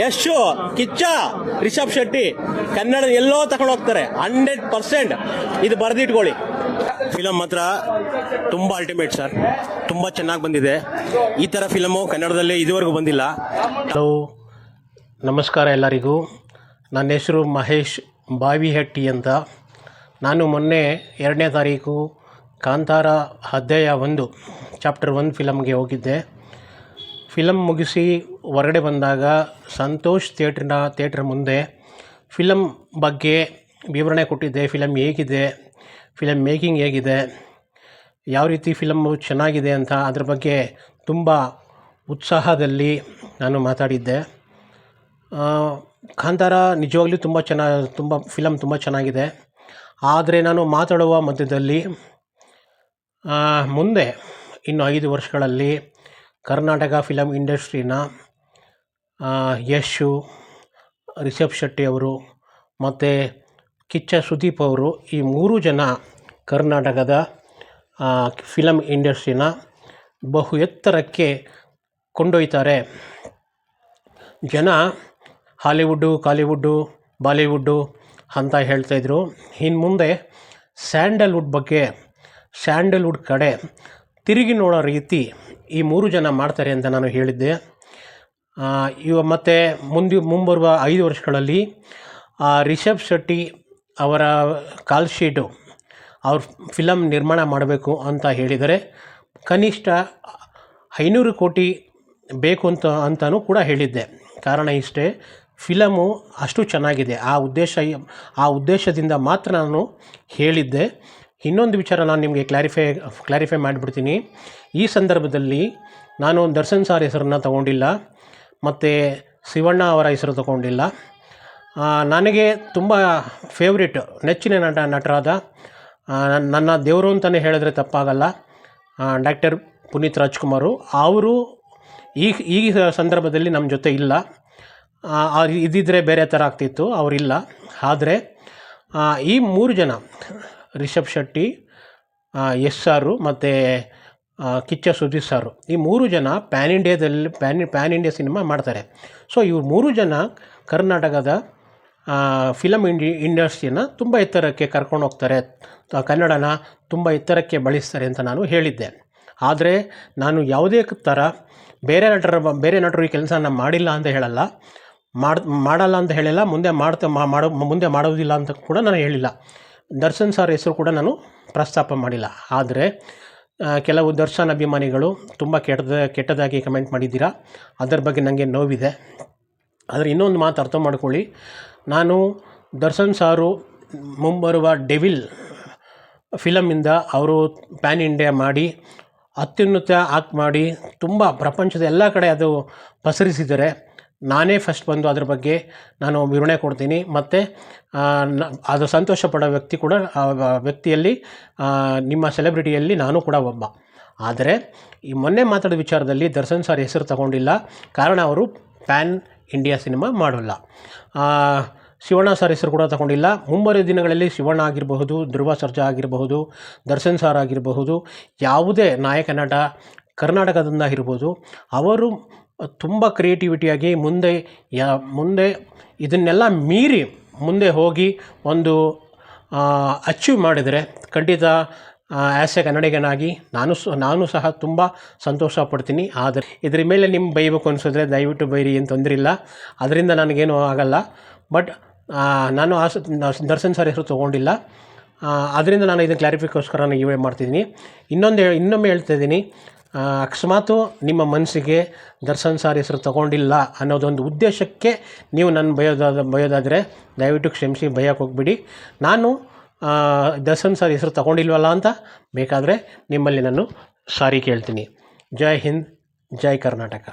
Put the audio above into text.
ಯಶು ಕಿಚ್ಚ ರಿಷಬ್ ಶೆಟ್ಟಿ ಕನ್ನಡ ಎಲ್ಲೋ ತಗೊಂಡು ಹೋಗ್ತಾರೆ. Hundred percent ಇದು ಬರೆದಿಟ್ಕೊಳ್ಳಿ. ಫಿಲಮ್ ಮಾತ್ರ ತುಂಬ ಅಲ್ಟಿಮೇಟ್ ಸರ್ ತುಂಬ ಚೆನ್ನಾಗಿ ಬಂದಿದೆ. ಈ ಥರ ಫಿಲಮು ಕನ್ನಡದಲ್ಲಿ ಇದುವರೆಗೂ ಬಂದಿಲ್ಲ. ಹಲೋ ನಮಸ್ಕಾರ ಎಲ್ಲರಿಗೂ. ನನ್ನ ಹೆಸರು ಮಹೇಶ್ ಬಾವಿಹಟ್ಟಿ ಅಂತ. ನಾನು ಮೊನ್ನೆ ಎರಡನೇ ತಾರೀಕು ಕಾಂತಾರ ಅಧ್ಯಾಯ ಒಂದು ಚಾಪ್ಟರ್ ಒನ್ ಫಿಲಮ್ಗೆ ಹೋಗಿದ್ದೆ. ಫಿಲಮ್ ಮುಗಿಸಿ ಹೊರಗಡೆ ಬಂದಾಗ ಸಂತೋಷ್ ಥಿಯೇಟ್ರಿನ ಥಿಯೇಟ್ರ್ ಮುಂದೆ ಫಿಲಮ್ ಬಗ್ಗೆ ವಿವರಣೆ ಕೊಟ್ಟಿದ್ದೆ ಫಿಲಮ್ ಹೇಗಿದೆ? ಫಿಲಮ್ ಮೇಕಿಂಗ್ ಹೇಗಿದೆ? ಯಾವ ರೀತಿ ಫಿಲಮ್ಮು ಚೆನ್ನಾಗಿದೆ ಅಂತ ಅದ್ರ ಬಗ್ಗೆ ತುಂಬ ಉತ್ಸಾಹದಲ್ಲಿ ನಾನು ಮಾತಾಡಿದ್ದೆ. ಕಾಂತಾರ ನಿಜವಾಗ್ಲೂ ತುಂಬ ಚೆನ್ನಾಗಿ ತುಂಬ ಫಿಲಮ್ ತುಂಬ ಚೆನ್ನಾಗಿದೆ. ಆದರೆ ನಾನು ಮಾತಾಡುವ ಮಧ್ಯದಲ್ಲಿ ಮುಂದೆ ಇನ್ನು ಐದು ವರ್ಷಗಳಲ್ಲಿ ಕರ್ನಾಟಕ ಫಿಲಮ್ ಇಂಡಸ್ಟ್ರಿನ ಯಶು ರಿಷಬ್ ಶೆಟ್ಟಿ ಅವರು ಮತ್ತು ಕಿಚ್ಚ ಸುದೀಪ್ ಅವರು ಈ ಮೂರು ಜನ ಕರ್ನಾಟಕದ ಫಿಲಮ್ ಇಂಡಸ್ಟ್ರಿನ ಬಹು ಎತ್ತರಕ್ಕೆ ಕೊಂಡೊಯ್ತಾರೆ. ಜನ ಹಾಲಿವುಡ್ಡು, ಕಾಲಿವುಡ್ಡು, ಬಾಲಿವುಡ್ಡು ಅಂತ ಹೇಳ್ತಾಯಿದ್ರು ಇನ್ನು ಮುಂದೆ ಸ್ಯಾಂಡಲ್ವುಡ್ ಬಗ್ಗೆ, ಸ್ಯಾಂಡಲ್ವುಡ್ ಕಡೆ ತಿರುಗಿ ನೋಡೋ ರೀತಿ ಈ ಮೂರು ಜನ ಮಾಡ್ತಾರೆ ಅಂತ ನಾನು ಹೇಳಿದ್ದೆ. ಇವ ಮತ್ತು ಮುಂದೆ, ಮುಂಬರುವ ಐದು ವರ್ಷಗಳಲ್ಲಿ ರಿಷಬ್ ಶೆಟ್ಟಿ ಅವರ ಕಾಲ್ ಶೀಟು ಅವ್ರ ಫಿಲಮ್ ನಿರ್ಮಾಣ ಮಾಡಬೇಕು ಅಂತ ಹೇಳಿದರೆ ಕನಿಷ್ಠ ಐನೂರು ಕೋಟಿ ಬೇಕು ಅಂತ ಅಂತಲೂ ಕೂಡ ಹೇಳಿದ್ದೆ. ಕಾರಣ ಇಷ್ಟೇ ಫಿಲಮು ಅಷ್ಟು ಚೆನ್ನಾಗಿದೆ. ಆ ಉದ್ದೇಶ, ಆ ಉದ್ದೇಶದಿಂದ ಮಾತ್ರ ನಾನು ಹೇಳಿದ್ದೆ. ಇನ್ನೊಂದು ವಿಚಾರ ನಾನು ನಿಮಗೆ ಕ್ಲಾರಿಫೈ ಕ್ಲಾರಿಫೈ ಮಾಡಿಬಿಡ್ತೀನಿ. ಈ ಸಂದರ್ಭದಲ್ಲಿ ನಾನು ದರ್ಶನ್ ಸಾರ್ ಹೆಸರನ್ನು ತಗೊಂಡಿಲ್ಲ. ಮತ್ತು ಶಿವಣ್ಣ ಅವರ ಹೆಸರು ತಗೊಂಡಿಲ್ಲ. ನನಗೆ ತುಂಬ ಫೇವ್ರೇಟ್ ನೆಚ್ಚಿನ ನಟ, ನಟರಾದ ನನ್ನ- ದೇವರು ಅಂತಲೇ ಹೇಳಿದ್ರೆ ತಪ್ಪಾಗಲ್ಲ ಡಾಕ್ಟರ್ ಪುನೀತ್ ರಾಜ್ಕುಮಾರು. ಅವರು ಈ ಈ ಸಂದರ್ಭದಲ್ಲಿ ನಮ್ಮ ಜೊತೆ ಇಲ್ಲ. ಇದ್ದಿದ್ದರೆ ಬೇರೆ ಥರ ಆಗ್ತಿತ್ತು, ಅವರಿಲ್ಲ. ಆದರೆ ಈ ಮೂರು ಜನ, ರಿಷಬ್ ಶೆಟ್ಟಿ ಎಸ್ ಆರು ಮತ್ತು ಕಿಚ್ಚ ಸುದೀಪ್ ಸಾರು ಈ ಮೂರು ಜನ ಪ್ಯಾನ್ ಇಂಡಿಯಾದಲ್ಲಿ ಪ್ಯಾನ್ ಪ್ಯಾನ್ ಇಂಡಿಯಾ ಸಿನಿಮಾ ಮಾಡ್ತಾರೆ. ಸೊ ಇವ್ರು ಮೂರು ಜನ ಕರ್ನಾಟಕದ ಫಿಲಮ್ ಇಂಡಿ ಇಂಡಸ್ಟ್ರಿಯನ್ನು ತುಂಬ ಎತ್ತರಕ್ಕೆ ಕರ್ಕೊಂಡು ಹೋಗ್ತಾರೆ. ಕನ್ನಡನ ತುಂಬ ಎತ್ತರಕ್ಕೆ ಬಳಸ್ತಾರೆ ಅಂತ ನಾನು ಹೇಳಿದ್ದೆ. ಆದರೆ ನಾನು ಯಾವುದೇ ಥರ ಬೇರೆ ನಟರ ಬೇರೆ ನಟರು ಈ ಕೆಲಸನ ಮಾಡಿಲ್ಲ ಅಂತ ಹೇಳಲ್ಲ. ಮಾಡ್, ಮಾಡಲ್ಲ ಅಂತ ಹೇಳಿಲ್ಲ. ಮುಂದೆ ಮಾಡ್ತಾ ಮಾಡೋ, ಮುಂದೆ ಮಾಡೋದಿಲ್ಲ ಅಂತ ಕೂಡ ನಾನು ಹೇಳಿಲ್ಲ. ದರ್ಶನ್ ಸರ್ ಹೆಸರು ಕೂಡ ನಾನು ಪ್ರಸ್ತಾಪ ಮಾಡಿಲ್ಲ. ಆದರೆ ಕೆಲವು ದರ್ಶನ್ ಅಭಿಮಾನಿಗಳು ತುಂಬ ಕೆಟ್ಟದ, ಕೆಟ್ಟದಾಗಿ ಕಮೆಂಟ್ ಮಾಡಿದ್ದೀರಾ? ಅದರ ಬಗ್ಗೆ ನನಗೆ ನೋವಿದೆ. ಆದರೆ ಇನ್ನೊಂದು ಮಾತು ಅರ್ಥ ಮಾಡ್ಕೊಳ್ಳಿ. ನಾನು ದರ್ಶನ್ ಸಾರು ಮುಂಬರುವ ಡೆವಿಲ್ ಫಿಲಮಿಂದ ಅವರು ಪ್ಯಾನ್ ಇಂಡಿಯಾ ಮಾಡಿ, ಅತ್ಯುನ್ನತ ಆಕ್ಟ್ ಮಾಡಿ, ತುಂಬ ಪ್ರಪಂಚದ ಎಲ್ಲ ಕಡೆ ಅದು ಪಸರಿಸಿದ್ದಾರೆ ನಾನೇ ಫಸ್ಟ್ ಬಂದು ಅದ್ರ ಬಗ್ಗೆ ನಾನು ವಿವರಣೆ ಕೊಡ್ತೀನಿ. ಮತ್ತು ಅದು ಸಂತೋಷ ಪಡೋ ವ್ಯಕ್ತಿ ಕೂಡ, ಆ, ವ್ಯಕ್ತಿಯಲ್ಲಿ ನಿಮ್ಮ ಸೆಲೆಬ್ರಿಟಿಯಲ್ಲಿ ನಾನು ಕೂಡ ಒಬ್ಬ. ಆದರೆ, ಈ ಮೊನ್ನೆ ಮಾತಾಡಿದ ವಿಚಾರದಲ್ಲಿ ದರ್ಶನ್ ಸರ್ ಹೆಸರು ತಗೊಂಡಿಲ್ಲ. ಕಾರಣ ಅವರು ಪ್ಯಾನ್ ಇಂಡಿಯಾ ಸಿನಿಮಾ ಮಾಡೋಲ್ಲ. ಶಿವಣ್ಣ ಸರ್ ಹೆಸರು ಕೂಡ ತಗೊಂಡಿಲ್ಲ. ಮುಂಬರುವ ದಿನಗಳಲ್ಲಿ ಶಿವಣ್ಣ ಆಗಿರಬಹುದು, ಧ್ರುವ ಸರ್ಜಾ ಆಗಿರಬಹುದು, ದರ್ಶನ್ ಸರ್ ಆಗಿರಬಹುದು, ಯಾವುದೇ ನಾಯಕ ನಟ ಕರ್ನಾಟಕದಿಂದ ಇರ್ಬೋದು, ಅವರು ತುಂಬ ಕ್ರಿಯೇಟಿವಿಟಿಯಾಗಿ ಮುಂದೆ ಯಾ, ಮುಂದೆ ಇದನ್ನೆಲ್ಲ ಮೀರಿ ಮುಂದೆ ಹೋಗಿ ಒಂದು ಅಚೀವ್ ಮಾಡಿದರೆ ಖಂಡಿತ ಆ್ಯಸ್ ಎ ಕನ್ನಡಿಗನಾಗಿ ನಾನು ಸಹ ನಾನು ಸಹ ತುಂಬ ಸಂತೋಷ ಪಡ್ತೀನಿ ಆದರೆ ಇದ್ರ ಮೇಲೆ ನಿಮ್ಮ ಬೈಬೇಕು ಅನಿಸಿದ್ರೆ ದಯವಿಟ್ಟು ಬೈರಿ, ಏನು ತೊಂದರೆ ಇಲ್ಲ. ಅದರಿಂದ ನನಗೇನು ಆಗಲ್ಲ. ಬಟ್ ನಾನು ಆ ದರ್ಶನ್ ಸರ್ ಹೆಸರು ತೊಗೊಂಡಿಲ್ಲ. ಅದರಿಂದ ನಾನು ಇದನ್ನು ಕ್ಲಾರಿಫಿಕೋಸ್ಕರ ನಾನು ಇವೇ ಮಾಡ್ತಿದ್ದೀನಿ. ಇನ್ನೊಂದು ಇನ್ನೊಮ್ಮೆ ಹೇಳ್ತಾ ಇದ್ದೀನಿ. ಅಕಸ್ಮಾತು ನಿಮ್ಮ ಮನಸ್ಸಿಗೆ ದರ್ಶನ್ ಸಾರ್ ಹೆಸರು ತಗೊಂಡಿಲ್ಲ ಅನ್ನೋದೊಂದು ಉದ್ದೇಶಕ್ಕೆ ನೀವು ನನ್ನ ಬಯೋದಾದ, ಬಯೋದಾದರೆ ದಯವಿಟ್ಟು ಕ್ಷಮಿಸಿ ಭಯಕ್ಕೆ ಹೋಗ್ಬಿಡಿ. ನಾನು ದರ್ಶನ್ ಸರ್ ಹೆಸರು ತಗೊಂಡಿಲ್ವಲ್ಲ ಅಂತ ಬೇಕಾದರೆ ನಿಮ್ಮಲ್ಲಿ ನಾನು ಸಾರಿ ಕೇಳ್ತೀನಿ. ಜೈ ಹಿಂದ್, ಜೈ ಕರ್ನಾಟಕ.